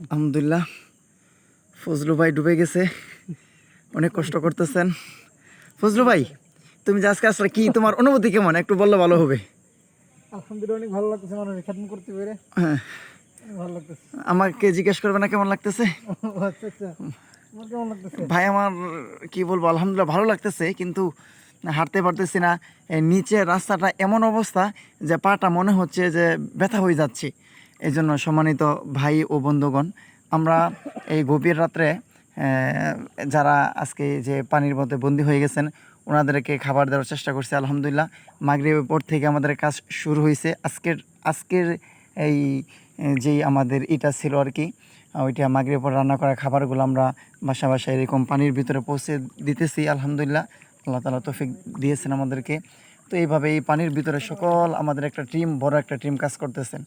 আলহামদুলিল্লাহ। ফজলু ভাই ডুবে গেছে। অনেক কষ্ট করতেছেন। ফজলু ভাই তুমি যে আজকে আসলে কি তোমার অনুভূতি কেমন? একটু বললে ভালো হবে। আলহামদুলিল্লাহ অনেক ভালো লাগতেছে করতে পেরে। হ্যাঁ। ভালো লাগতেছে। আমাকে জিজ্ঞেস করবে না কেমন লাগতেছে? আচ্ছা আচ্ছা। কেমন লাগতেছে? ভাই আমার কি বলব আলহামদুলিল্লাহ ভালো লাগতেছে কিন্তু হাঁটতে পারতেছি না। নিচে রাস্তাটা এমন অবস্থা যে পাটা মনে হচ্ছে যে ব্যথা হয়ে যাচ্ছে। এই জন্য সম্মানিত ভাই ও বন্ধুগণ, আমরা এই গভীর রাত্রে যারা আজকে যে পানির মধ্যে বন্দী হয়ে গেছেন, ওনাদেরকে খাবার দেওয়ার চেষ্টা করছি, আলহামদুলিল্লাহ। মাগরিবের পর থেকে আমাদের কাজ শুরু হয়েছে। আজকের আজকের এই যেই আমাদের ইটা ছিল আর কি, ওইটা মাগরিবের পর রান্না করা খাবারগুলো আমরা বাসা বাসায় এরকম পানির ভিতরে পৌঁছে দিতেছি, আলহামদুলিল্লাহ। আল্লাহ তালা তৌফিক দিয়েছেন আমাদেরকে। তো এইভাবে এই পানির ভিতরে সকল আমাদের একটা টিম বড় একটা টিম কাজ করতেছেন